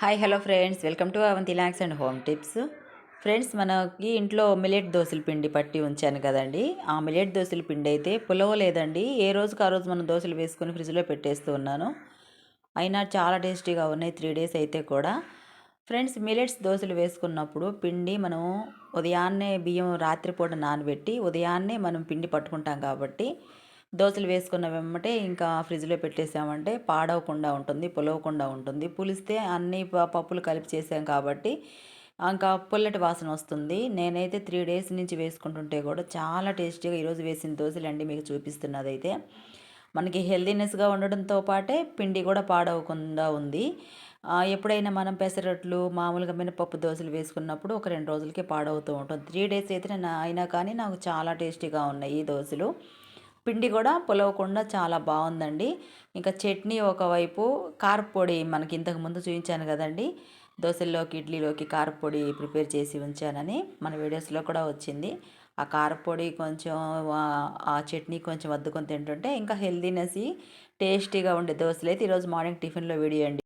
Hi hello friends. Welcome to Avanti lakhs and home tips. Friends మనకి ఇంట్లో millet దోశల పిండి పట్టి ఉంచాను కదండి. ఆ మిలెట్ దోశల పిండి అయితే పులవలేదండి ఏ రోజుకి ఆ రోజు మనం దోశలు వేసుకొని ఫ్రిడ్జ్లో పెట్టేస్తూ ఉన్నాను. అయినా చాలా టేస్టీగా ఉన్నాయి. త్రీ డేస్ అయితే కూడా. ఫ్రెండ్స్ మిలెట్స్ దోశలు వేసుకున్నప్పుడు పిండి మనం ఉదయాన్నే బియ్యం రాత్రిపూట నానబెట్టి ఉదయాన్నే మనం పిండి పట్టుకుంటాం కాబట్టి దోశలు వేసుకున్న వెమ్మటే ఇంకా ఫ్రిడ్జ్లో పెట్టేసామంటే పాడవకుండా ఉంటుంది పులవకుండా ఉంటుంది. పులిస్తే అన్ని పప్పులు కలిపి చేసాం కాబట్టి ఇంకా పుల్లటి వాసన వస్తుంది. నేనైతే త్రీ డేస్ నుంచి వేసుకుంటుంటే కూడా చాలా టేస్టీగా ఈరోజు వేసిన దోశలు అండి మీకు చూపిస్తున్నది అయితే మనకి హెల్దీనెస్గా ఉండడంతో పాటే పిండి కూడా పాడవకుండా ఉంది. ఎప్పుడైనా మనం పెసరట్లు మామూలుగా మినపప్పు దోశలు వేసుకున్నప్పుడు ఒక రెండు రోజులకి పాడవుతూ ఉంటుంది. త్రీ డేస్ అయితే నేను అయినా కానీ నాకు చాలా టేస్టీగా ఉన్నాయి ఈ దోశలు. పిండి కూడా పులవకుండా చాలా బాగుందండి. ఇంకా చట్నీ ఒకవైపు కారపొడి మనకి ఇంతకు ముందు చూపించాను కదండి. దోశల్లోకి ఇడ్లీలోకి కారపొడి ప్రిపేర్ చేసి ఉంచానని మన వీడియోస్లో కూడా వచ్చింది. ఆ కారపొడి కొంచెం ఆ చట్నీ కొంచెం వద్దుకొని తింటుంటే ఇంకా హెల్దీనెస్ టేస్టీగా ఉండే దోశలు అయితే ఈరోజు మార్నింగ్ టిఫిన్లో వీడియో అండి